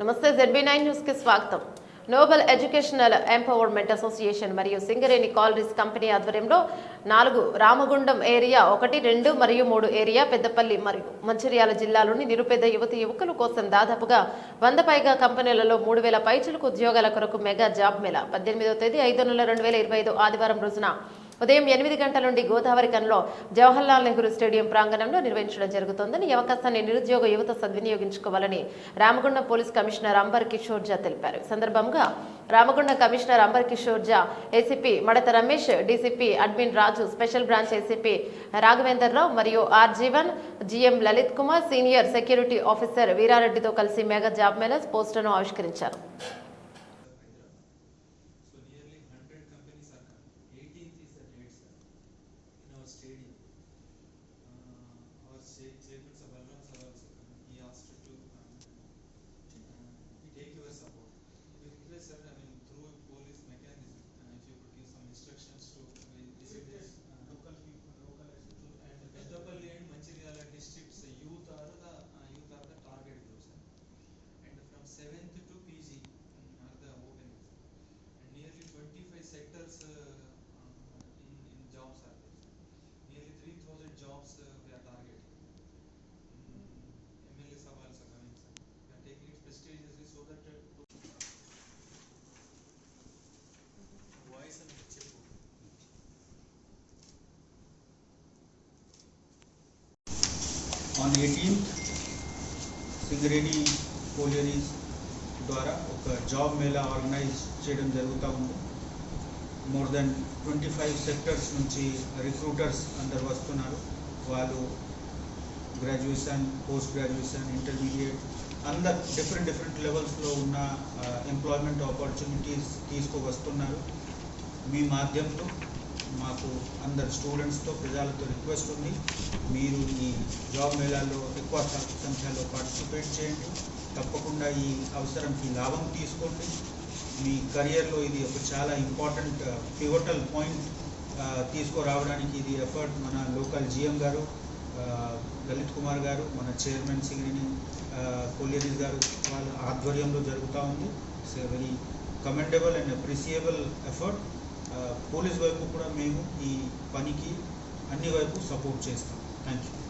నమస్తే ZB nine న్యూస్కి స్వాగతం. నోబెల్ ఎడ్యుకేషనల్ ఎంపవర్మెంట్ అసోసియేషన్ మరియు సింగరేణి కాలరీస్ కంపెనీ ఆధ్వర్యంలో నాలుగు రామగుండం ఏరియా ఒకటి రెండు మరియు మూడు ఏరియా పెద్దపల్లి మరియు మంచిర్యాల జిల్లాలోని నిరుపేద యువతి యువకుల కోసం దాదాపుగా వంద పైగా కంపెనీలలో మూడు వేల పైచులకు ఉద్యోగాల కొరకు మెగా జాబ్ మేళా. పద్దెనిమిదవ తేదీ ఐదు నెల రెండు వేల ఇరవై ఐదు ఆదివారం రోజున ఉదయం ఎనిమిది గంటల నుండి గోదావరి కన్లో జవహర్లాల్ నెహ్రూ స్టేడియం ప్రాంగణంలో నిర్వహించడం జరుగుతోందని ఈ అవకాశాన్ని నిరుద్యోగ యువత సద్వినియోగించుకోవాలని రామగుండం పోలీస్ కమిషనర్ అంబర్ కిషోర్ జా తెలిపారు. సందర్భంగా Ramagundam commissioner amber Kishore Jha ACP Madatha Ramesh DCP admin Raju special branch ACP Raghavender Rao మరియు R Jeevan GM Lalit Kumar senior security officer వీరారెడ్డితో కలిసి మెగా జాబ్ మేళస్ పోస్టర్ను ఆవిష్కరించారు. Stadium. Uh, our cha- chairman, sir, Balram sir also coming. He asked to come. Uh, we take your support. We request, sir, I mean, through police mechanism, uh, if you could give some instructions to vi- visit this. uh, local people, local to and Peddapalli and Manchiryala districts, uh, youth are the, uh, youth are the target group, sir. And from seventh to PG mm, are the openings. And nearly twenty-five sectors, uh, uh, on eighteenth Singareni collieries ద్వారా ఒక job mela organise చేయడం జరుగుతూ ఉంది. More than twenty five sectors నుంచి recruiters అందరు వస్తున్నారు. వాళ్ళు graduation post graduation intermediate అందరు డిఫరెంట్ డిఫరెంట్ లెవెల్స్లో ఉన్న uh, ఎంప్లాయ్మెంట్ ఆపర్చునిటీస్ తీసుకువస్తున్నారు. మీ మాధ్యమంలో మాకు అందరు స్టూడెంట్స్తో ప్రజలతో రిక్వెస్ట్ ఉంది. మీరు ఈ జాబ్ మేళాల్లో ఎక్కువ సంఖ్యలో పార్టిసిపేట్ చేయండి. తప్పకుండా ఈ అవసరంకి లాభం తీసుకోండి. మీ కెరియర్లో ఇది ఒక చాలా ఇంపార్టెంట్ పివటల్ పాయింట్ తీసుకురావడానికి ఇది ఎఫర్ట్ మన local GM garu uh, Lalit Kumar garu మన చైర్మన్ సింగిని కొలియరీస్ గారు వాళ్ళ ఆధ్వర్యంలో జరుగుతూ ఉంది. It's very commendable and appreciable effort police వైపు కూడా మేము ఈ పనికి అన్ని వైపు సపోర్ట్ చేస్తాం. Thank you